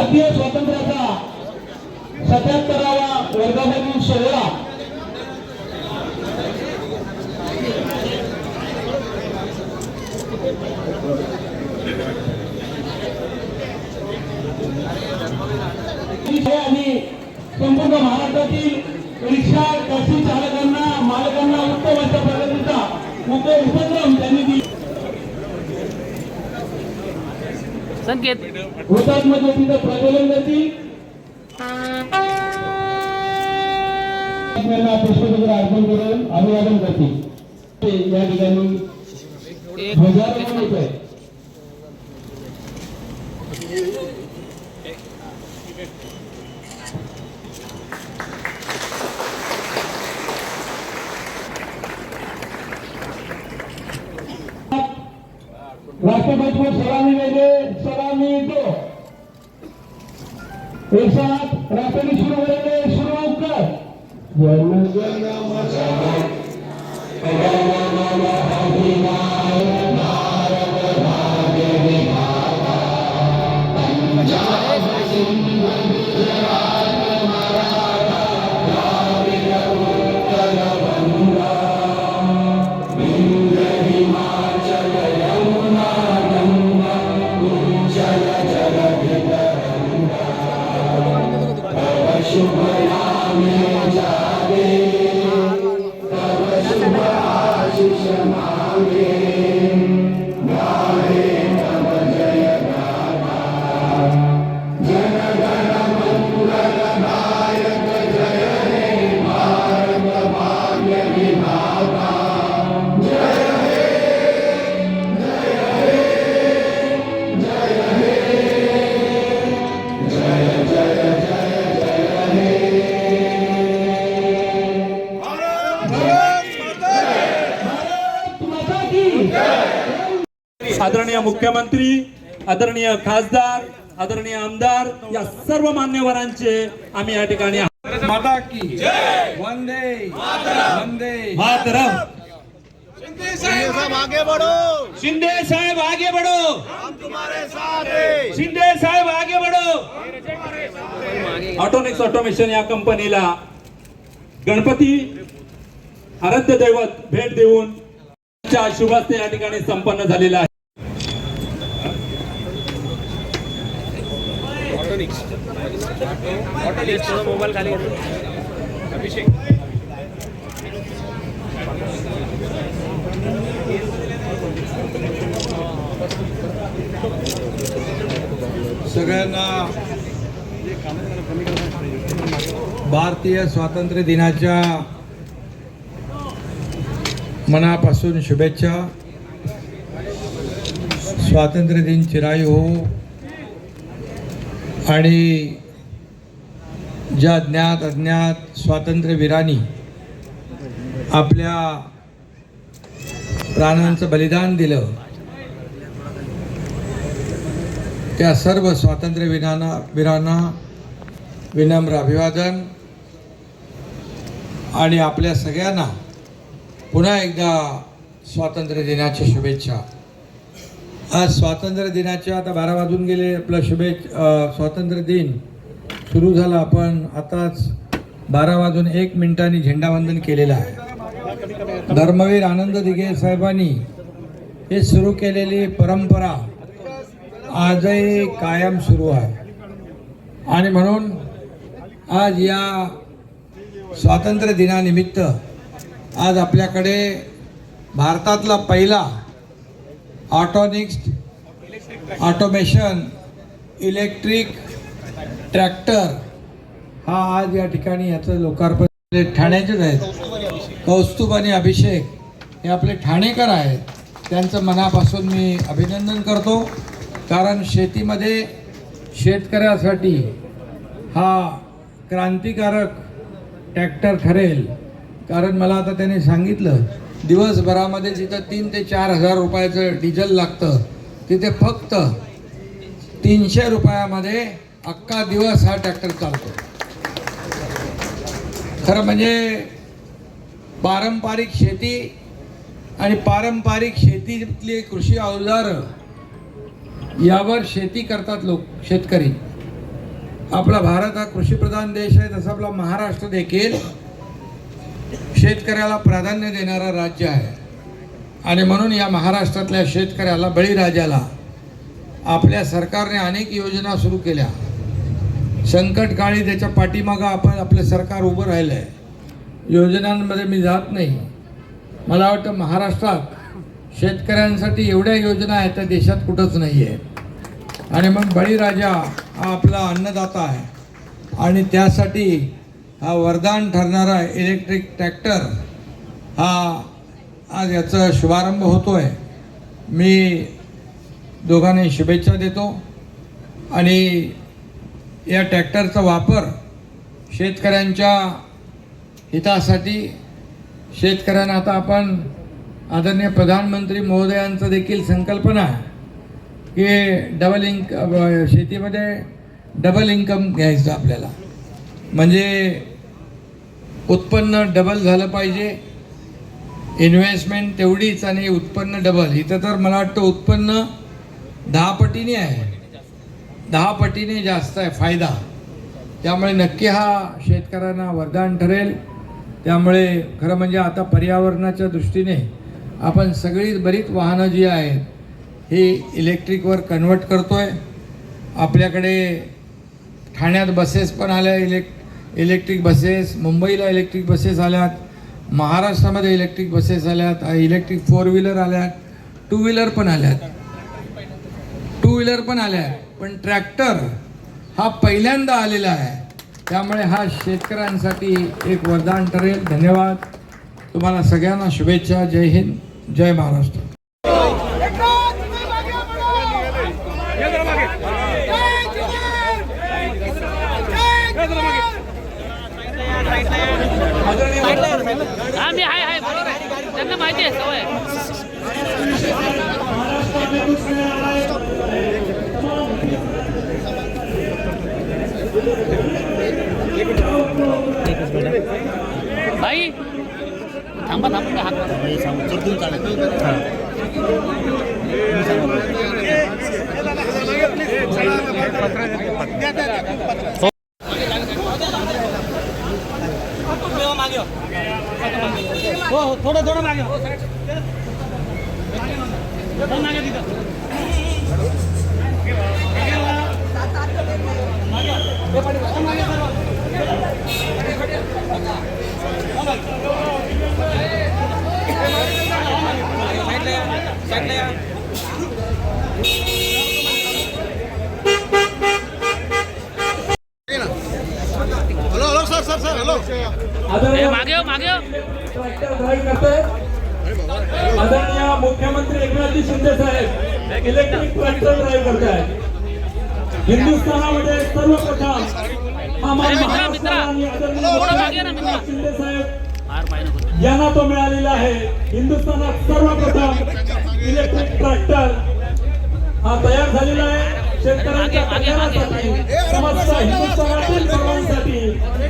भारतीय स्वातंत्र्याचा सत्याहत्तरावा वर्धापनी सोहळा. आणि संपूर्ण महाराष्ट्रातील रिक्षा टॅक्सी चालकांना मालकांना उत्तम अशा प्रगतीचा उपक्रम त्यांनी दिला. संकेत. हुतात्मा तिथं प्रज्वलन करतील. त्यांना पुष्पचक्र अर्पण करून अभिवादन करतील. ते या ठिकाणी राष्ट्रपति को सलामी देंगे सलामी दो एक साथ राष्ट्रपति शुरू करेंगे शुरू कर. जन गण मन माता की आदरणीय मुख्यमंत्री आदरणीय खासदार आदरणीय आमदार या सर्व मान्यवरांचे आम्ही या ठिकाणी माता की वंदे वंदे. मातरम. शिंदे साहब आगे बढ़ो. शिंदे साहेब आगे बढ़ो. हम तुम्हारे साथ हैं शिंदे साहेब आगे बढ़ो ऑटोनिक्स ऑटोमेशन या कंपनीला गणपती आराध्य दैवत भेट देऊन शुभास्ते या ठिकाणी संपन्न झालेला आहे. मोबाईल खाली सगळ्यांना भारतीय स्वातंत्र्य दिनाच्या मनापासून शुभेच्छा. स्वातंत्र्य दिन चिरायू हो. आणि ज्या ज्ञात अज्ञात स्वातंत्र्यवीरांनी आपल्या प्राणांचं बलिदान दिलं त्या सर्व स्वातंत्र्यवीरांना वीरांना विनम्र अभिवादन. आणि आपल्या सगळ्यांना पुन्हा एकदा स्वातंत्र्य दिनाच्या शुभेच्छा. आज स्वातंत्र्य दिनाच्या आता बारा वाजून गेले. आपलं शुभेच्छ स्वातंत्र्य दिन सुरू झाला. आपण आताच बारा वाजून एक मिनिटांनी झेंडावंदन केलेलं आहे. धर्मवीर आनंद दिघे साहेबांनी हे सुरू केलेली परंपरा आजही कायम सुरू आहे. आणि म्हणून आज या स्वातंत्र्य दिनानिमित्त आज आपल्याकडे भारतातला पहिला ऑटोनिक्स ऑटोमेशन इलेक्ट्रिक ट्रॅक्टर हा आज या ठिकाणी याचं लोकार्पण ठाण्याचेच आहेत. कौस्तुभ आणि अभिषेक हे आपले ठाणेकर आहेत. त्यांचं मनापासून मी अभिनंदन करतो. कारण शेतीमध्ये शेतकऱ्यासाठी हा क्रांतिकारक ट्रॅक्टर ठरेल. कारण मला आता त्याने सांगितलं दिवसभरामध्ये जिथं तीन ते चार हजार रुपयाचं डिझेल लागतं तिथे फक्त तीनशे रुपयामध्ये अख्खा दिवस हा ट्रॅक्टर चालतो. खरं म्हणजे पारंपरिक शेती आणि पारंपरिक शेतीतली कृषी अवजारं यावर शेती करतात लोक शेतकरी. आपला भारत हा कृषीप्रधान देश आहे तसा आपला महाराष्ट्र देखील शेतकऱ्याला प्राधान्य देणारा राज्य आहे. आणि म्हणून या महाराष्ट्रातल्या शेतकऱ्याला बळीराजाला आपल्या सरकारने अनेक योजना सुरू केल्या. संकटकाळी त्याच्या पाठीमागं आपण आपलं सरकार उभं राहिलं आहे योजनांमध्ये मी जात नाही. मला वाटतं महाराष्ट्रात शेतकऱ्यांसाठी एवढ्या योजना आहेत त्या देशात कुठंच नाही आहे आणि मग बळीराजा हा आपला अन्नदाता आहे. आणि त्यासाठी हा वरदान ठरणारा इलेक्ट्रिक ट्रॅक्टर हा आज याचा शुभारंभ होतो आहे मी दोघांनी शुभेच्छा देतो आणि या ट्रॅक्टरचा वापर शेतकऱ्यांच्या हितासाठी शेतकऱ्यांना आता आपण आदरणीय प्रधानमंत्री महोदयांचं देखील संकल्पना आहे की डबल इन्क शेतीमध्ये डबल इन्कम घ्यायचं आपल्याला. म्हणजे उत्पन्न डबल झालं पाहिजे. इन्व्हेस्टमेंट तेवढीच आणि उत्पन्न डबल इथं तर मला वाटतं उत्पन्न दहा पटीने आहे. दहा पटीने जास्त आहे फायदा. त्यामुळे नक्की हा शेतकऱ्यांना वरदान ठरेल. त्यामुळे खरं म्हणजे आता पर्यावरणाच्या दृष्टीने आपण सगळी बरीच वाहनं जी आहेत ही इलेक्ट्रिकवर कन्वर्ट करतो आहे आपल्याकडे ठाण्यात बसेस पण आल्या इलेक् इलेक्ट्रिक बसेस मुंबईला इलेक्ट्रिक बसेस आल्यात महाराष्ट्रामध्ये इलेक्ट्रिक बसेस आल्यात इलेक्ट्रिक फोर व्हीलर आल्यात टू व्हीलर पण आल्यात. टू व्हीलर पण आल्या पण ट्रॅक्टर हा पहिल्यांदा आलेला आहे. त्यामुळे हा शेतकऱ्यांसाठी एक वरदान ठरेल. धन्यवाद. तुम्हाला सगळ्यांना शुभेच्छा. जय हिंद. जय महाराष्ट्र. हा मी आहे आहे बरोबर आहे त्यांना माहिती आहे सवय आहे. भाई थांबा थांबा हात मारा. हो हो थोडं थोडं मागे हो. थोडं मागे तिथं hello hello sir sir sir hello. मागे हो मागे आदरणीय मुख्यमंत्री Eknathji Shinde saheb electric tractor drive करत आहेत. हिंदुस्थानामध्ये सर्वप्रथम. शिंदे साहेब यांना तो मिळालेला आहे. हिंदुस्थानात सर्वप्रथम इलेक्ट्रिक ट्रॅक्टर हा तयार झालेला आहे. शेतकऱ्यांच्या. कल्याणासाठी समस्त हिंदुस्थानातील सर्वांसाठी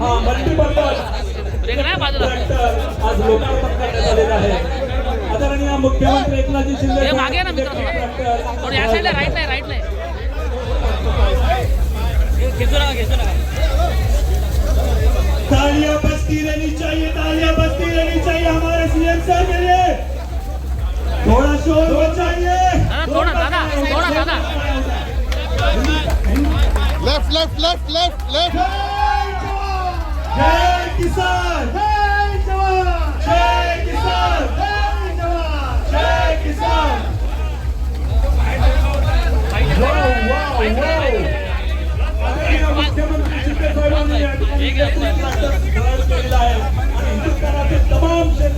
हा मल्टीपर्पज ट्रॅक्टर आज लोकार्पण करण्यात आलेला आहे. आदरणीय मुख्यमंत्री एकनाथजी शिंदे हे मागे ना मित्र थोडं। या साईडला राईटला आहे राईटला आहे घेतो ना घेतो ना तालियाँ बजती रहनी चाहिए तालियाँ बजती रहनी चाहिए हमारे सीएम साहब के लिए। थोड़ा शोर हो चाहिए थोडा दादा थोडा दादा left left left left left जय किसान। मुख्यमंत्री शिंदे साहेबांनी या ठिकाणी इलेक्ट्रिक ट्रॅक्टर तयार केलेला आहे आणि हिंदुस्थानातील तमाम शेतकऱ्यांसाठी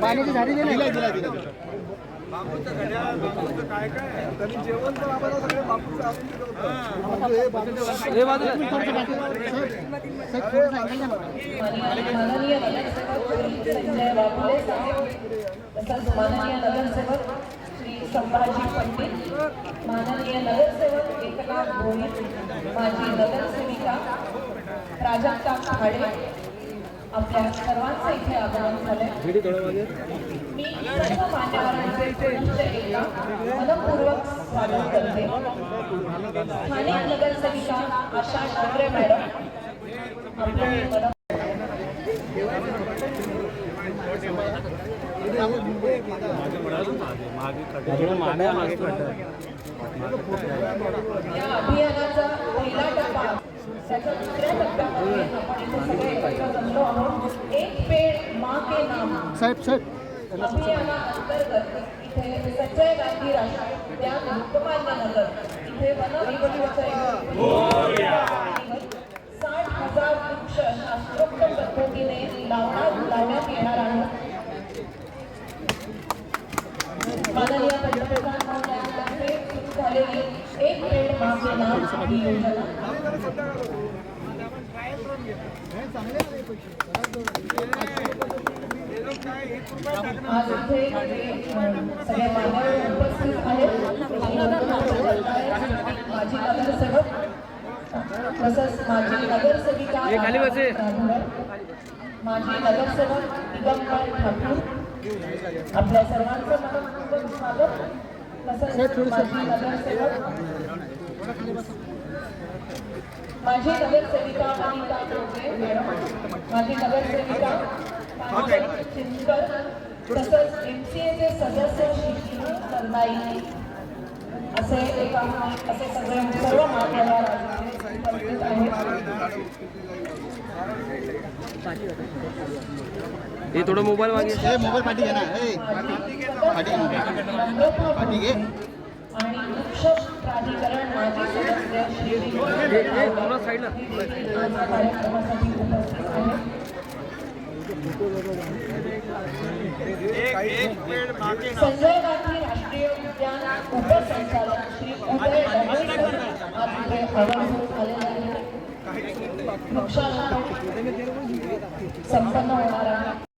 पाण्याची झाडी दे दिला दिला दिला माननीय नगरसेवक श्री संजय बाबुले साहेब तसंच माननीय नगरसेवक श्री संभाजी पंडित माननीय नगरसेवक एकनाथ भोई माजी नगरसेविका प्राजक्ता खाडे आपल्या सर्वांचं इथे आगमन झालंय. मी सर्व मान्यवरांचे मनपूर्वक स्वागत करते. स्थानिक नगरसेविका आशा ठाकरे मॅडम आपल्या मन या अभियानाचा पहिला टप्पा. त्याच्या दुसऱ्या टप्प्यामध्ये आपण इथे सगळे एकत्र जमलो आहोत. एक पेड माँ के नाम. साहेब साहेब. अभियानाअंतर्गत इथे संजय गांधी राष्ट्रीय उद्यान लोकमान्य नगर. इथे वनविभागाच्या साठ हजार वृक्ष शास्त्रोक्त पद्धतीने लावण्यात येणार आहे माननीय पंतप्रधान महोदयांतर्फे सुरू झालेली एक पेड मागे नाम ही। योजना आज इथे सगळे मान्यवर उपस्थित आहेत माझी नगरसेवक तसंच माझी नगरसेविका माझी नगरसेवक, दिगंबर ठाकूर। आपल्या सर्वांचं मनपूर्वक स्वागत. तसंच माझी नगरसेवक माझी नगरसेविका अनिता जोगे मॅडम माझी नगरसेविका चिंचकर तसंच एम सी एचे सदस्य सरनाई असे एका असे सगळे सर्व मान्यवर उपस्थित आहेत. हे थोडं मोबाईल मागे. ए मोबाईल पाठी घे ना. ए पाठी घे पाठी साईडला संजय गांधी राष्ट्रीय उद्यान उपसंचालक श्री उदय आलेले आहेत वृक्षारोपण संपन्न होणार